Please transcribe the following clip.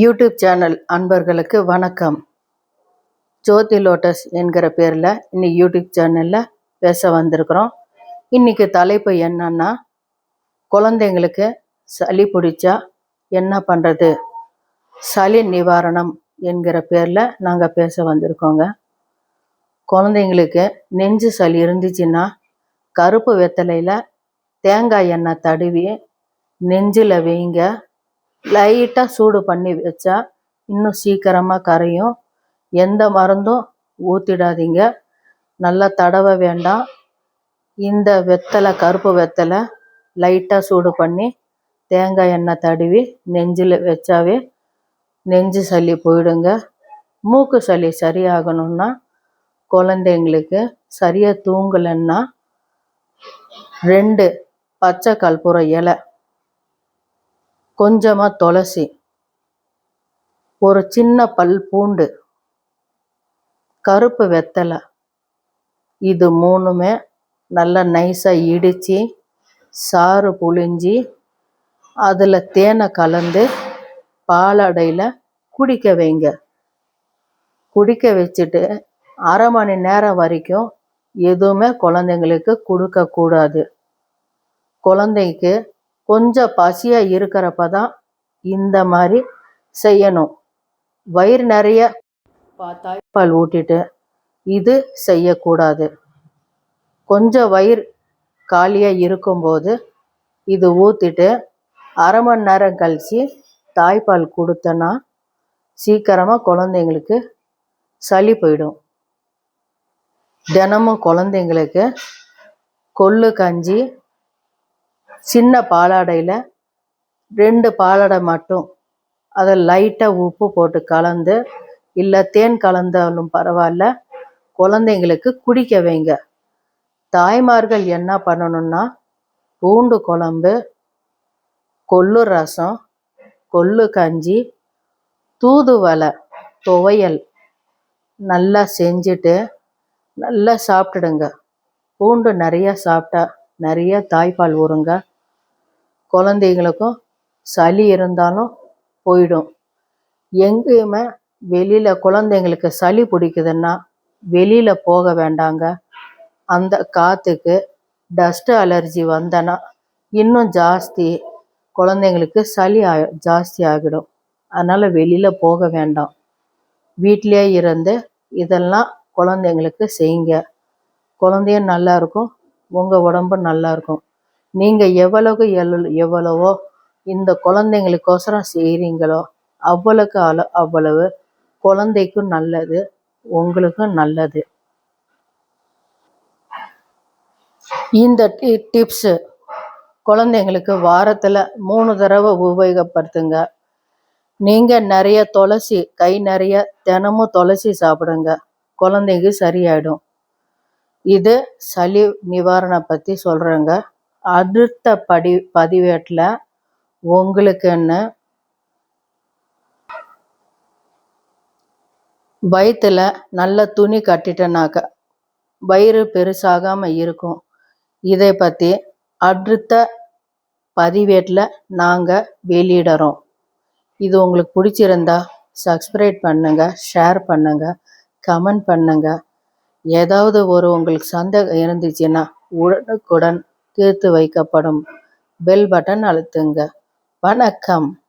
YouTube channel அன்பர்களுக்கு வணக்கம். ஜோதி lotus என்கிற பேரில் இன்னைக்கு யூடியூப் சேனலில் பேச வந்திருக்கிறோம். இன்றைக்கி தலைப்பு என்னன்னா குழந்தைங்களுக்கு சளி பிடிச்சா என்ன பண்ணுறது சளி நிவாரணம் என்கிற பேரில் நாங்கள் பேச வந்திருக்கோங்க. குழந்தைங்களுக்கு நெஞ்சு சளி இருந்துச்சுன்னா கருப்பு வெத்தலையில் தேங்காய் எண்ணெய் தடவி நெஞ்சில் வைங்க. லைட்டாக சூடு பண்ணி வச்சா இன்னும் சீக்கிரமாக கரையும். எந்த மருந்தும் ஊற்றிடாதீங்க நல்லா தடவ வேண்டாம். இந்த வெத்தலை கருப்பு வெத்தலை லைட்டாக சூடு பண்ணி தேங்காய் எண்ணெய் தடவி நெஞ்சில் வச்சாவே நெஞ்சு சளி போயிடுங்க. மூக்கு சளி சரியாகணும்னா குழந்தைங்களுக்கு சரியாக தூங்கலைன்னா ரெண்டு பச்சை கற்பூர இலை கொஞ்சமாக துளசி ஒரு சின்ன பல் பூண்டு கருப்பு வெத்தலை இது மூணுமே நல்லா நைஸாக இடித்து சாறு புழிஞ்சி அதில் தேனை கலந்து பாலடையில் குடிக்க வைங்க. குடிக்க வச்சுட்டு அரை மணி நேரம் வரைக்கும் எதுவுமே குழந்தைங்களுக்கு கொடுக்கக்கூடாது. குழந்தைக்கு கொஞ்சம் பசியாக இருக்கிறப்ப தான் இந்த மாதிரி செய்யணும். வயிறு நிறைய பா- தாய்ப்பால் ஊட்டிட்டு இது செய்யக்கூடாது. கொஞ்சம் வயிறு காலியாக இருக்கும்போது இது ஊற்றிட்டு அரை மணி நேரம் கழிச்சு தாய்ப்பால் கொடுத்தனா சீக்கிரமாக குழந்தைங்களுக்கு சளி போயிடும். தினமும் குழந்தைங்களுக்கு கொள்ளு கஞ்சி சின்ன பாலாடையில் ரெண்டு பாலாடை மட்டும். அதை லைட்டாக உப்பு போட்டு கலந்து இல்லை தேன் கலந்தாலும் பரவாயில்ல குழந்தைங்களுக்கு குடிக்க வைங்க. தாய்மார்கள் என்ன பண்ணணும்னா பூண்டு குழம்பு கொள்ளு ரசம் கொள்ளு கஞ்சி தூதுவளை துவையல் நல்லா செஞ்சுட்டு நல்லா சாப்பிட்டுடுங்க. பூண்டு நிறையா சாப்பிட்டா நிறைய தாய்ப்பால் ஊறுங்க. குழந்தைங்களுக்கும் சளி இருந்தாலும் போயிடும். எங்கேயுமே வெளியில் குழந்தைங்களுக்கு சளி பிடிக்குதுன்னா வெளியில் போக வேண்டாங்க. அந்த காற்றுக்கு டஸ்ட் அலர்ஜி வந்தனா இன்னும் ஜாஸ்தி குழந்தைங்களுக்கு சளி ஆ ஜாஸ்தி ஆகிடும். அதனால் வெளியில் போக வேண்டாம். வீட்டிலே இருந்து இதெல்லாம் குழந்தைங்களுக்கு செய்யுங்க. குழந்தையும் நல்லா இருக்கும். உங்கள் உடம்பும் நல்லா இருக்கும். நீங்கள் எவ்வளவு எவ்வளவோ இந்த குழந்தைங்களுக்கோசரம் செய்கிறீங்களோ அவ்வளவுக்கு அள அவ்வளவு குழந்தைக்கும் நல்லது உங்களுக்கும் நல்லது. இந்த டி டிப்ஸு குழந்தைங்களுக்கு வாரத்தில் மூணு தடவை உபயோகப்படுத்துங்க. நீங்கள் நிறைய துளசி கை நிறைய தினமும் துளசி சாப்பிடுங்க. குழந்தைங்க சரியாயிடும். இது சளி நிவாரணம் பற்றி சொல்கிறேங்க அடுத்த படி பதிவேட்டில் உங்களுக்குன்னு வயிற்றில் நல்ல துணி கட்டிட்டனாக்க வயிறு பெருசாகாமல் இருக்கும். இதை பற்றி அடுத்த பதிவேட்டில் நாங்கள் வெளியிடுறோம். இது உங்களுக்கு பிடிச்சிருந்தா சப்ஸ்கிரைப் பண்ணுங்கள் ஷேர் பண்ணுங்கள் கமெண்ட் பண்ணுங்கள் ஏதாவது ஒரு உங்களுக்கு சந்தேகம் இருந்துச்சுன்னா உடனுக்குடன் தீர்த்து வைக்கப்படும். பெல் பட்டன் அழுத்துங்க. வணக்கம்.